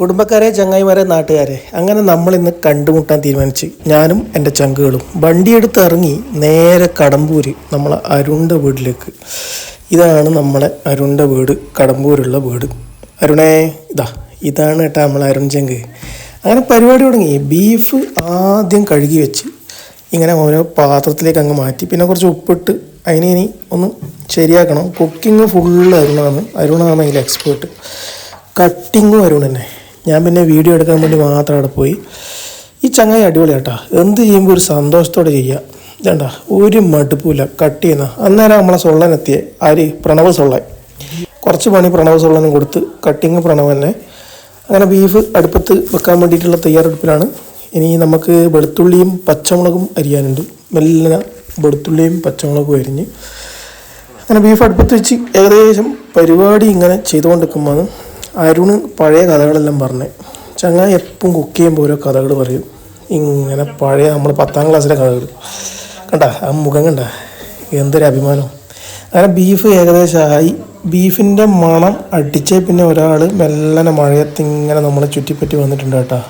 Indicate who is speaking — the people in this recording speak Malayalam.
Speaker 1: കുടുംബക്കാരെ ചങ്ങായിമാരെ നാട്ടുകാരെ അങ്ങനെ നമ്മൾ ഇന്ന് കണ്ടുമുട്ടാൻ തീരുമാനിച്ച് ഞാനും എന്റെ ചങ്കുകളും വണ്ടിയെടുത്ത് ഇറങ്ങി നേരെ കടമ്പൂര് നമ്മളെ അരുണ്ട വീട്ടിലേക്ക്. ഇതാണ് നമ്മളെ അരുണ്ട വീട് കടമ്പൂരുള്ള വീട്. അരുണേ ഇതാ ഇതാണ് കേട്ടോ നമ്മളെ അരുൺ ചങ്ക്. അങ്ങനെ പരിപാടി തുടങ്ങി. ബീഫ് ആദ്യം കഴുകി വെച്ച് ഇങ്ങനെ ഓരോ പാത്രത്തിലേക്ക് അങ്ങ് മാറ്റി. പിന്നെ കുറച്ച് ഉപ്പിട്ട് അതിനെ ഇനി ഒന്ന് ശരിയാക്കണം. Cooking full അരുണാണ്. അരുണാണ് അതിൽ എക്സ്പേർട്ട് കട്ടിങ്ങും അരുൺ തന്നെ. ഞാൻ പിന്നെ വീഡിയോ എടുക്കാൻ വേണ്ടി മാത്രം അവിടെ പോയി. ഈ ചങ്ങായി അടിപൊളിയാട്ടാ എന്ത് ചെയ്യുമ്പോൾ ഒരു സന്തോഷത്തോടെ ചെയ്യുക. ഇതേണ്ട ഒരു മടുപ്പില്ല കട്ട് ചെയ്യുന്ന. അന്നേരം നമ്മളെ സൊള്ളനെത്തിയ. ആര് പ്രണവ് സൊള്ളൻ. കുറച്ച് പണി പ്രണവ് സൊള്ളനും കൊടുത്ത് കട്ടിങ് പ്രണവ് തന്നെ. അങ്ങനെ ബീഫ് അടുപ്പത്ത് വെക്കാൻ വേണ്ടിയിട്ടുള്ള തയ്യാറെടുപ്പിലാണ്. ഇനി നമുക്ക് വെളുത്തുള്ളിയും പച്ചമുളകും അരിയാനുണ്ട്. മെല്ലെ വെളുത്തുള്ളിയും പച്ചമുളകും അരിഞ്ഞ്. അങ്ങനെ ബീഫ് അടുപ്പത്ത് വെച്ച് ഏകദേശം പരിപാടി ഇങ്ങനെ ചെയ്തുകൊണ്ടിരിക്കുമ്പോൾ അരുണ് പഴയ കഥകളെല്ലാം പറഞ്ഞ്. ചങ്ങായി എപ്പം കുക്ക് ചെയ്യുമ്പോൾ ഓരോ കഥകൾ പറയും. ഇങ്ങനെ പഴയ നമ്മൾ പത്താം ക്ലാസ്സിലെ കഥകൾ കണ്ട? ആ മുഖം കണ്ട? എന്തൊരു അഭിമാനം. അങ്ങനെ ബീഫ് ഏകദേശമായി ബീഫിന്റെ മണം അടിച്ചേ പിന്നെ ഒരാൾ മെല്ലനെ മഴയത്ത് ഇങ്ങനെ നമ്മളെ ചുറ്റിപ്പറ്റി വന്നിട്ടുണ്ട് കേട്ടോ.